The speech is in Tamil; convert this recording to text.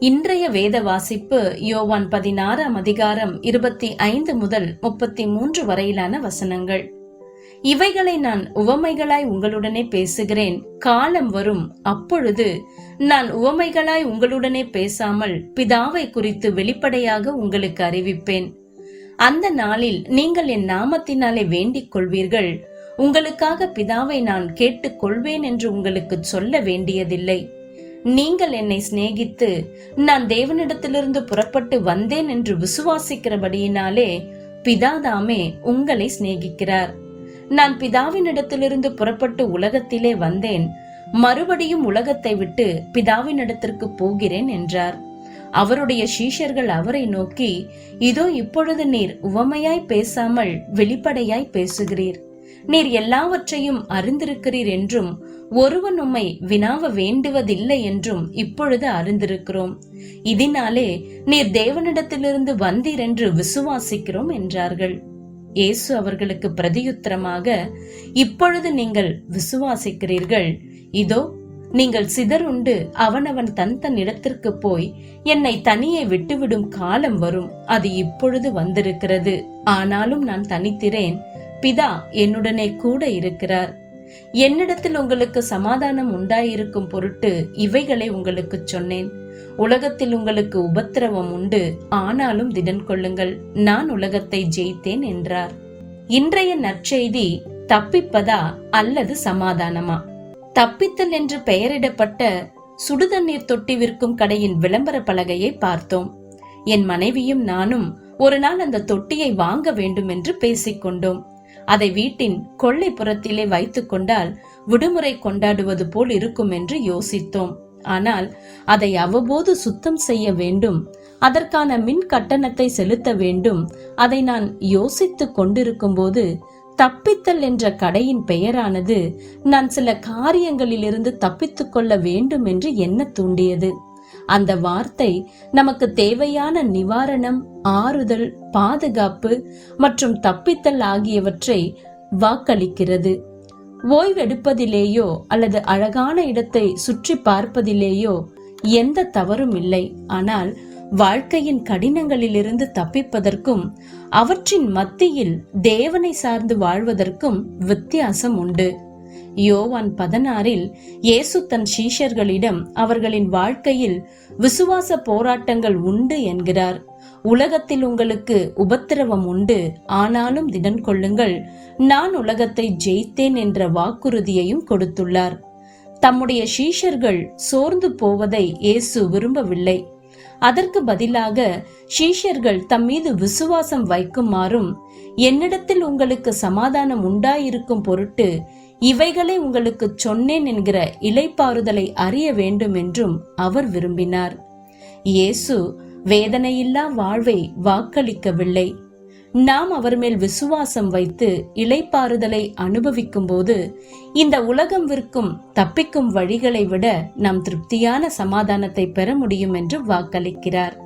இன்றைய வேத வாசிப்பு யோவான் பதினாறாம் அதிகாரம் இருபத்தி ஐந்து முதல் முப்பத்தி மூன்று வரையிலான வசனங்கள். இவைகளை நான் உவமைகளாய் உங்களுடனே பேசுகிறேன். காலம் வரும். அப்பொழுது நான் உவமைகளாய் உங்களுடனே பேசாமல் பிதாவை குறித்து வெளிப்படையாக உங்களுக்கு அறிவிப்பேன். அந்த நாளில் நீங்கள் என் நாமத்தினாலே வேண்டிக் கொள்வீர்கள். உங்களுக்காக பிதாவை நான் கேட்டுக் கொள்வேன் என்று உங்களுக்கு சொல்ல வேண்டியதில்லை. நீங்கள் என்னை சிநேகித்து நான் தேவனிடத்திலிருந்து புறப்பட்டு வந்தேன் என்று விசுவாசிக்கிறபடியினாலே பிதாதாமே உங்களை சிநேகிக்கிறார். நான் பிதாவினிடத்திலிருந்து புறப்பட்டு உலகத்திலே வந்தேன். மறுபடியும் உலகத்தை விட்டு பிதாவினிடத்திற்கு போகிறேன் என்றார். அவருடைய சீஷர்கள் அவரை நோக்கி இதோ இப்பொழுது நீர் உவமையாய் பேசாமல் வெளிப்படையாய் பேசுகிறீர். நீர் எல்லாவற்றையும் அறிந்திருக்கிறீர் என்றும் ஒருவன் உம்மை வினாவ வேண்டுவதில்லை என்றும் இப்பொழுது அறிந்திருக்கிறோம். இதனாலே நீர் தேவனிடத்திலிருந்து வந்தீர் என்று விசுவாசிக்கிறோம் என்றார்கள். இயேசு அவர்களுக்கு பிரதியுத்தரமாக இப்பொழுது நீங்கள் விசுவாசிக்கிறீர்கள். இதோ நீங்கள் சிதறுண்டு அவனவன் தன் தன் இடத்திற்கு போய் என்னை தனியே விட்டுவிடும் காலம் வரும். அது இப்பொழுது வந்திருக்கிறது. ஆனாலும் நான் தனித்திரேன் பிதா என்னுடனே கூட இருக்கிறார். என்னிடத்தில் உங்களுக்கு சமாதானம் உண்டாயிருக்கும் பொருட்டு இவைகளை உங்களுக்கு சொன்னேன். உலகத்தில் உங்களுக்கு உபத்திரவம் உண்டு. ஆனாலும் திடன் கொள்ளுங்கள். நான் உலகத்தை ஜெயித்தேன் என்றார். இன்றைய நற்செய்தி தப்பிப்பதா அல்லது சமாதானமா? தப்பித்தல் என்று பெயரிடப்பட்ட சுடுதண்ணீர் தொட்டி விற்கும் கடையின் விளம்பர பலகையை பார்த்தோம். என் மனைவியும் நானும் ஒரு நாள் அந்த தொட்டியை வாங்க வேண்டும் என்று பேசிக்கொண்டோம். அதை வீட்டின் கொள்ளைப்புறத்திலே வைத்துக் கொண்டால் விடுமுறை கொண்டாடுவது போல் இருக்கும் என்று யோசித்தோம். ஆனால் அதை அவ்வப்போது சுத்தம் செய்ய வேண்டும். அதற்கான மின் கட்டணத்தை செலுத்த வேண்டும். அதை நான் யோசித்துக் கொண்டிருக்கும் போது தப்பித்தல் என்ற கடையின் பெயரானது நான் சில காரியங்களிலிருந்து தப்பித்துக் கொள்ள வேண்டும் என்று என்ன தூண்டியது. அந்த வார்த்தை நமக்கு தேவையான நிவாரணம் ஆறுதல் பாதுகாப்பு மற்றும் தப்பித்தல் ஆகியவற்றை வாக்களிக்கிறது. ஓய்வெடுப்பதிலேயோ அல்லது அழகான இடத்தை சுற்றி பார்ப்பதிலேயோ எந்த தவறும் இல்லை. ஆனால் வாழ்க்கையின் கடினங்களிலிருந்து தப்பிப்பதற்கும் அவற்றின் மத்தியில் தேவனை சார்ந்து வாழ்வதற்கும் வித்தியாசம் உண்டு. யோவான் பதினாறில் இயேசு தன் சீஷர்களிடம் அவர்களின் வாழ்க்கையில் விசுவாச போராட்டங்கள் உண்டு என்கிறார். உலகத்தில் உங்களுக்கு உபத்திரவம் உண்டு. ஆனாலும் திடன் கொள்ளுங்கள். நான் உலகத்தை ஜெயித்தேன் என்ற வாக்குறுதியையும் கொடுத்துள்ளார். தம்முடைய சீஷர்கள் சோர்ந்து போவதை இயேசு விரும்பவில்லை. அதற்கு பதிலாக சீஷர்கள் தம் மீது விசுவாசம் வைக்குமாறும் என்னிடத்தில் உங்களுக்கு சமாதானம் உண்டாயிருக்கும் பொருட்டு இவைகளை உங்களுக்கு சொன்னேன் என்கிற இலைப்பாறுதலை அறிய வேண்டும் என்றும் அவர் விரும்பினார். இயேசு வேதனையில்லா வாழ்வை வாக்களிக்கவில்லை. நாம் அவர் மேல் விசுவாசம் வைத்து இலைப்பாறுதலை அனுபவிக்கும் போது இந்த உலகம் விற்கும் தப்பிக்கும் வழிகளை விட நாம் திருப்தியான சமாதானத்தை பெற முடியும் என்று வாக்களிக்கிறார்.